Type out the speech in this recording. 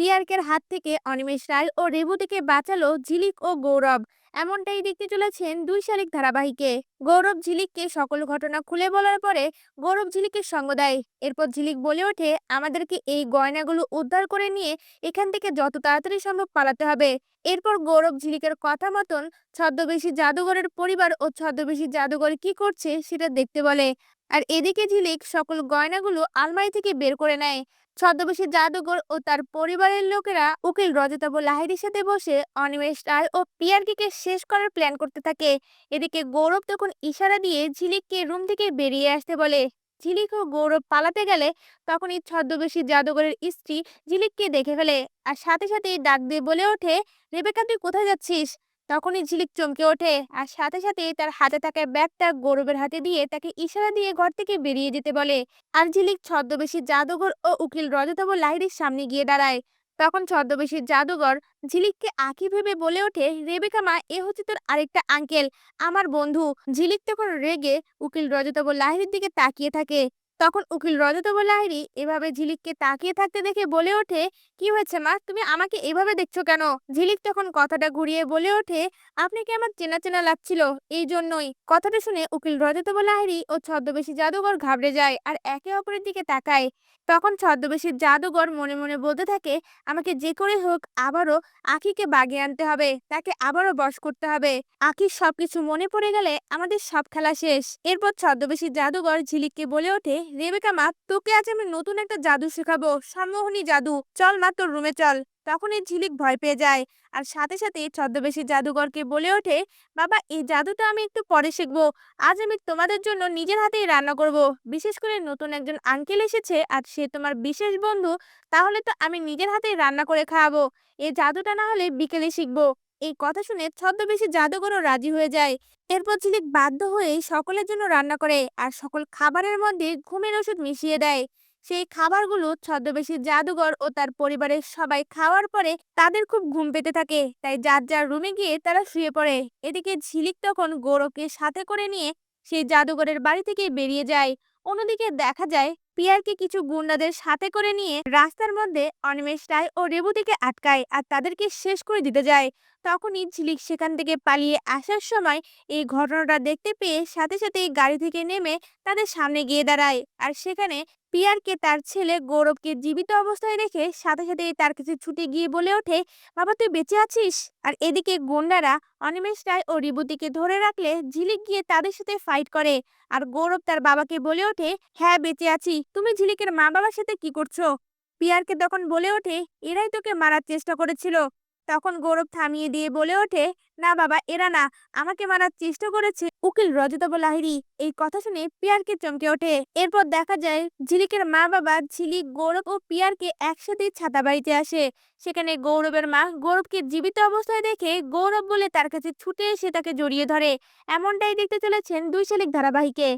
পিয়ারকের হাত থেকে অনিমেষ রায় ও রেবতীকে বাঁচালো ঝিলিক ও গৌরব। এমনটাই দেখতে চলেছেন দুই শালিক ধারাবাহিকে। গৌরব ঝিলিককে সকল ঘটনা খুলে বলার পরে গৌরব ঝিলিকের সঙ্গ দেয়। এরপর ঝিলিক বলে ওঠে, আমাদেরকে এই গয়নাগুলো উদ্ধার করে নিয়ে এখান থেকে যত তাড়াতাড়ি সম্ভব পালাতে হবে। এরপর গৌরব ঝিলিকের কথা মতন ছদ্মবেশী জাদুঘরের পরিবার ও ছদ্মবেশী জাদুঘর কি করছে সেটা দেখতে বলে। আর এদিকে ঝিলিক সকল গয়নাগুলো আলমারি থেকে বের করে নেয়। ছদ্মবেশী জাদুঘর ও তার পরিবারের লোকেরা উকিল রজতাব লাহিড়ির সাথে বসে অনিমেষ রায় ও পিয়ারকিকে শেষ করার প্ল্যান করতে থাকে। এদিকে গৌরব তখন ইশারা দিয়ে ঝিলিককে রুম থেকে বেরিয়ে আসতে বলে। ঝিলিক ও গৌরব পালাতে গেলে তখনই ছদ্মবেশী জাদুঘরের স্ত্রী ঝিলিককে দেখে ফেলে আর সাথে সাথেই ডাক দিয়ে বলে ওঠে, রেবেকা, তুই কোথায় যাচ্ছিস? তখনই ঝিলিক চমকে ওঠে আর সাথে সাথে তার হাতে থাকা ব্যাগটা গৌরবের হাতে দিয়ে তাকে ইশারা দিয়ে ঘর থেকে বেরিয়ে যেতে বলে। আর ঝিলিক ছদ্মবেশী জাদুঘর ও উকিল রজতব লাহিড়ির সামনে গিয়ে দাঁড়ায়। তখন ছদ্মবেশীর জাদুঘর ঝিলিককে আঁকি ভেবে বলে ওঠে, রেবেকা মা, এ হচ্ছে তোর আরেকটা আঙ্কেল। আমার বন্ধু। ঝিলিক তখন রেগে উকিল রজতব লাহিড়ির দিকে তাকিয়ে থাকে। তখন উকিল রজতব লাহিড়ি এভাবে ঝিলিককে তাকিয়ে থাকতে দেখে বলে ওঠে, কি হয়েছে মা? তুমি আমাকে এভাবে দেখছ কেন? ঝিলিক তখন কথাটা ঘুরিয়ে বলে ওঠে, আপনি কি আমার চেনা চেনা লাগছিল? এই জন্যই। কথাটা শুনে উকিল রজতব লাহিড়ি ও ছদ্মবেশী জাদুঘর ঘাবড়ে যায় আর একে অপরের দিকে তাকায়। তখন ছদ্মবেশীর জাদুঘর মনে মনে বলতে থাকে, আমাকে যে করে হোক, আবারও আখিকে বাগে আনতে হবে, তাকে আবারও বশ করতে হবে। আখির সবকিছু মনে পড়ে গেলে আমাদের সব খেলা শেষ। এরপর ছদ্মবেশী জাদুঘর ঝিলিককে বলে ওঠে রেবেকা, মা, তোকে আজ আমি নতুন একটা জাদু শেখাবো। সম্মোহনী জাদু। চল, মা, তোর রুমে চল। তখনই ঝিলিক ভয় পেয়ে যায়। আর সাথে সাথে ছদ্মবেশী জাদুঘরকে বলে ওঠে, বাবা, এই জাদুটা আমি একটু পরে শিখব। আজ আমি তোমাদের জন্য নিজের হাতেই রান্না করব। বিশেষ করে নতুন একজন আঙ্কেল এসেছে আর সে তোমার বিশেষ বন্ধু, তাহলে তো আমি নিজের হাতেই রান্না করে খাওয়াবো। এই জাদুটা না হলে বিকেলে শিখব। এই কথা শুনে ছদ্মবেশী জাদুঘরও রাজি হয়ে যায়। এরপর ঝিলিক বাধ্য হয়ে সকলের জন্য রান্না করে আর সকল খাবারের মধ্যে ঘুমের ওষুধ মিশিয়ে দেয়। সেই খাবারগুলো ছদ্মবেশী জাদুঘর ও তার পরিবারের সবাই খাওয়ার পরে তাদের খুব ঘুম পেতে থাকে। তাই যার যার রুমে গিয়ে তারা শুয়ে পড়ে। এদিকে ঝিলিক তখন গৌরবকে সাথে করে নিয়ে সেই জাদুঘরের বাড়ি থেকে বেরিয়ে যায়। অন্যদিকে দেখা যায় পিয়ারকে কিছু গুন্ডাদের সাথে করে নিয়ে রাস্তার মধ্যে অনিমেষ রায় ও রেবতীকে আটকায় আর তাদেরকে শেষ করে দিতে যায়। তখনই ঝিলিক সেখান থেকে পালিয়ে আসার সময় এই ঘটনাটা দেখতে পেয়ে সাথে সাথেই গাড়ি থেকে নেমে তাদের সামনে গিয়ে দাঁড়ায়। আর সেখানে পিয়ারকে তার ছেলে গৌরবকে জীবিত অবস্থায় রেখে সাথে সাথে তার কাছে ছুটে গিয়ে বলে ওঠে, বাবা, তুই বেঁচে আছিস? আর এদিকে গুন্ডারা অনিমেষ রায় ও রিবুতিকে ধরে রাখলে ঝিলিক গিয়ে তাদের সাথে ফাইট করে। আর গৌরব তার বাবাকে বলে ওঠে হ্যাঁ বেঁচে আছি। তুমি ঝিলিকের মা বাবার সাথে কি করছ? পিয়ারকে তখন বলে ওঠে, এরাই তোকে মারার চেষ্টা করেছিল। তখন গৌরব থামিয়ে দিয়ে বলে ওঠে, না বাবা, এরা না, আমাকে মারার চেষ্টা করেছে। উকিল রজতব লাহিড়ি এই কথা শুনে পিয়ারকে চমকে ওঠে। এরপর দেখা যায়, ঝিলিকের মা বাবা ঝিলিক, গৌরব ও পিয়ারকে একসাথে ছাতা বাড়িতে আসে। সেখানে গৌরবের মা গৌরবকে জীবিত অবস্থায় দেখে গৌরব বলে তার কাছে ছুটে এসে তাকে জড়িয়ে ধরে। এমনটাই দেখতে চলেছেন দুই শালিক ধারাবাহিকে।